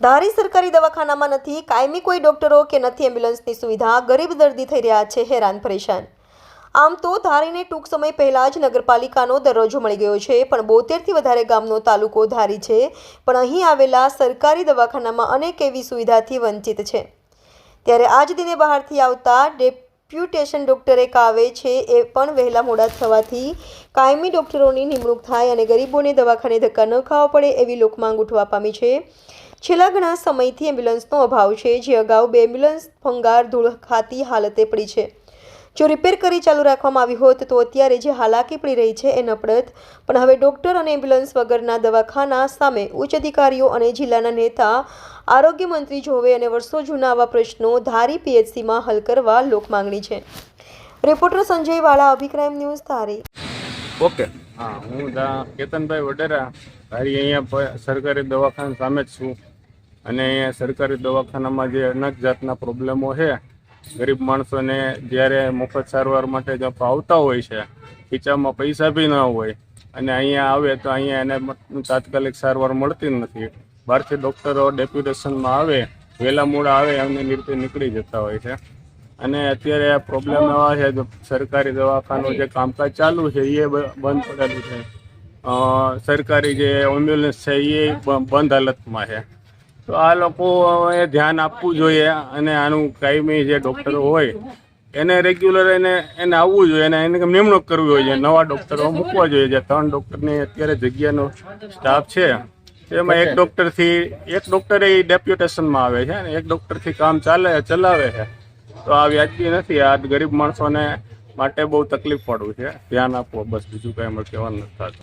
ધારી સરકારી દવાખાનામાં નથી, કાયમી કોઈ ડોક્ટરો કે નથી એમ્બ્યુલન્સની સુવિધા, ગરીબ દર્દી થઈ રહ્યા છે, હેરાન પરેશાન. આમ તો ધારીને ટૂંક સમય પહેલાં જ નગરપાલિકાનો દરજ્જો મળી ગયો છે, પણ બોતેરથી વધારે ગામનો તાલુકો ધારી છે, પણ અહીં આવેલા સરકારી દવાખાનામાં અનેક એવી સુવિધાથી વંચિત છે. ત્યારે આજ દિને બહારથી આવતા ડેપ્યુટેશન ડૉક્ટરે કાવે છે એ પણ વહેલા મોડા થવાથી કાયમી ડૉક્ટરોની નિમણૂક થાય અને ગરીબોને દવાખાને ધક્કા ન ખાવા પડે એવી લોકમાંગ ઉઠવા પામી છે. છેલ્લા ઘણા સમયથી એમ્બ્યુલન્સનો અભાવ છે, જે અગાઉ બે એમ્બ્યુલન્સ ભંગાર ધૂળ ખાતી હાલતે પડી છે. જો રિપેર કરી ચાલુ રાખવામાં આવી હોત તો અત્યારે જે હાલાકી પડી રહી છે એ ન પડત પણ હવે ડોક્ટર અને એમ્બ્યુલન્સ વગરના દવાખાના સામે ઉચ્ચ અધિકારીઓ અને જિલ્લાના નેતા આરોગ્ય મંત્રી જોવે અને વર્ષો જૂના આવા પ્રશ્નો ધારી પીએચસીમાં હલ કરવા લોક માંગણી છે. રિપોર્ટર સંજય વાળા અભિક્રાઇમ ન્યૂઝ ધારી. ઓકે હા હું કેતનભાઈ વડેરા. તારી અહીંયા સરકારી દવાખાના સામે જ છું. અને અહીંયા સરકારી દવાખાનામાં જે અનેક જાતના પ્રોબ્લેમો છે ગરીબ માણસોને જ્યારે મફત સારવાર માટે જો આવતા હોય છે, ખીચામાં પૈસા બી ન હોય, અને અહીંયા આવે તો અહીંયા એને તાત્કાલિક સારવાર મળતી નથી. બહારથી ડૉક્ટરો ડેપ્યુટેશનમાં આવે વહેલા મૂળા આવે, એમને રીતે નીકળી જતા હોય છે. અને અત્યારે આ પ્રોબ્લેમ એવા છે સરકારી દવાખાનું જે કામકાજ ચાલુ છે એ બંધ પડેલું છે. સરકારી જે એમ્બ્યુલન્સ છે એ બંધ હાલતમાં છે. તો આ લોકો એ ધ્યાન આપવું જોઈએ અને આનું કાયમી જે ડૉક્ટરો હોય એને રેગ્યુલર એને એને આવવું જોઈએ અને એને નિમણૂક કરવી જોઈએ નવા ડૉક્ટરો મૂકવા જોઈએ જે ત્રણ ડૉક્ટરની અત્યારે જગ્યાનો સ્ટાફ છે. એમાં એક ડૉક્ટરથી એક ડૉક્ટર એ ડેપ્યુટેશનમાં આવે છે અને એક ડૉક્ટરથી કામ ચાલે ચલાવે છે. તો આ વ્યાજબી નથી. આ ગરીબ માણસોને માટે બહુ તકલીફ પડવું છે. ધ્યાન આપવું બસ બીજું કાંઈ અમારે કહેવાનું નથી થતું.